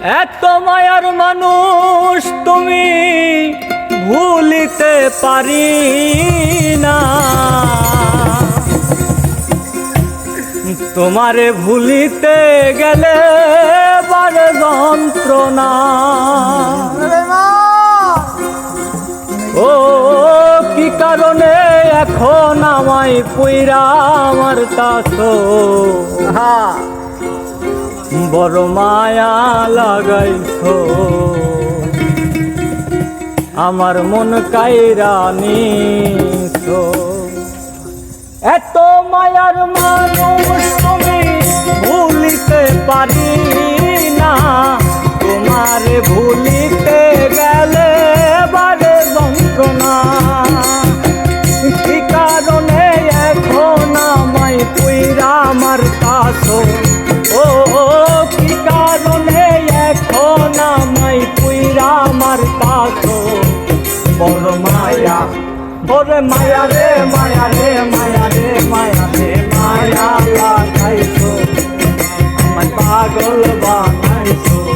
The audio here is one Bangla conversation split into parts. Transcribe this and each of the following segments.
এত মায়ার মানুষ তুমি ভুলিতে পারি না। তোমারে ভুলিতে গেলে বারে যন্ত্রণা। ও কি কারণে এখন আমায় পুইরা আমার তাসো বড় মায়া লাগাইছো। আমার মন কাইরা নিছো। এত মায়ার মানুষ তুমি ভুলিতে পারি না। তোমারে ভুলিতে বড় মায়া। ওরে মায়া রে মায়া রে মায়া রে মায়া রে, মায়া লাগাইছো আমার পাগল বানাইছো।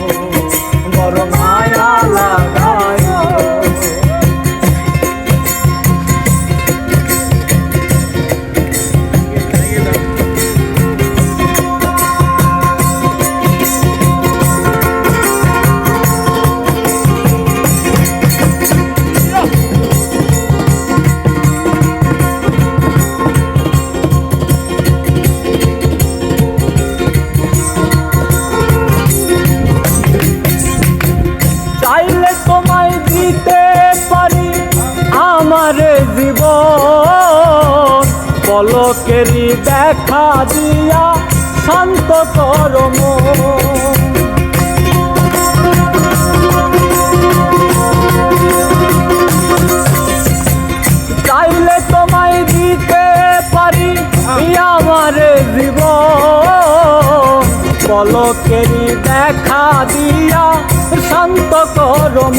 আমার জীবন, পলকেরই দেখা দিয়া শান্ত করম চাইলে তোমায় দিতে পারি আমার জীবন, পলকেরই দেখা দিয়া শান্ত করম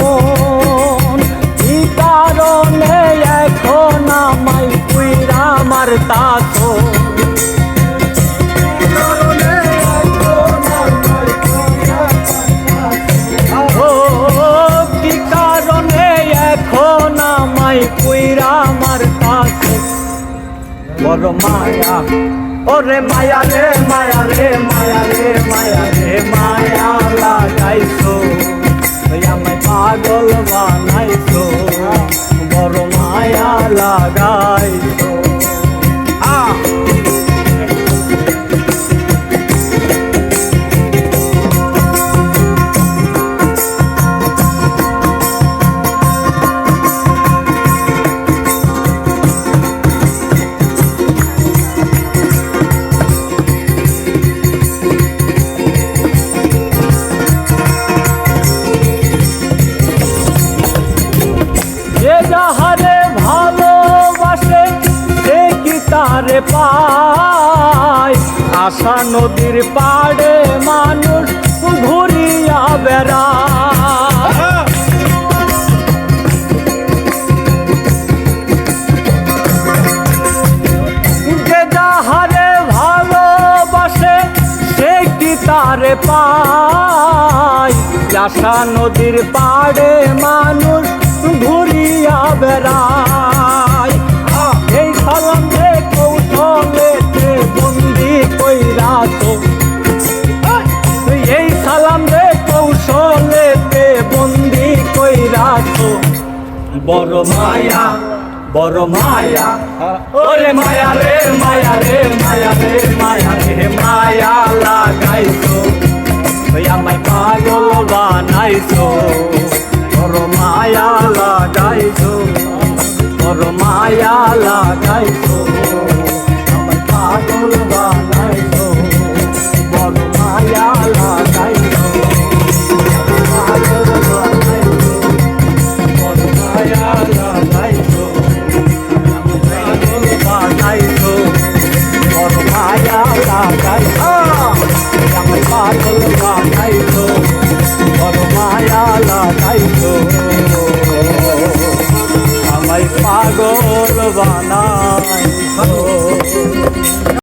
বড় মায়া। ওরে মায়া রে মায়া রে মায়া রে মায়া রে, মায়া লাগাইছো। আমায় পাগল বানাইছো। তারে পায়। আশা নদীর পাড়ে মানুষ ঘুরিয়া কি তারে পায়? আশা নদীর পাড়ে মানুষ ঘুরিয়া বেড়ায়। বড় মায়া বড় মায়া। ওরে মায়া রে মায়া রে মায়া রে মায়া রে, মায়া লাগাইছো। আমায় পাগল বানাইছো। বড় মায়া লাগাইছো। বড় মায়া লাগাইছো। আমার পাগল বানাইছো। না তাই তো। আমায় পাগল বানা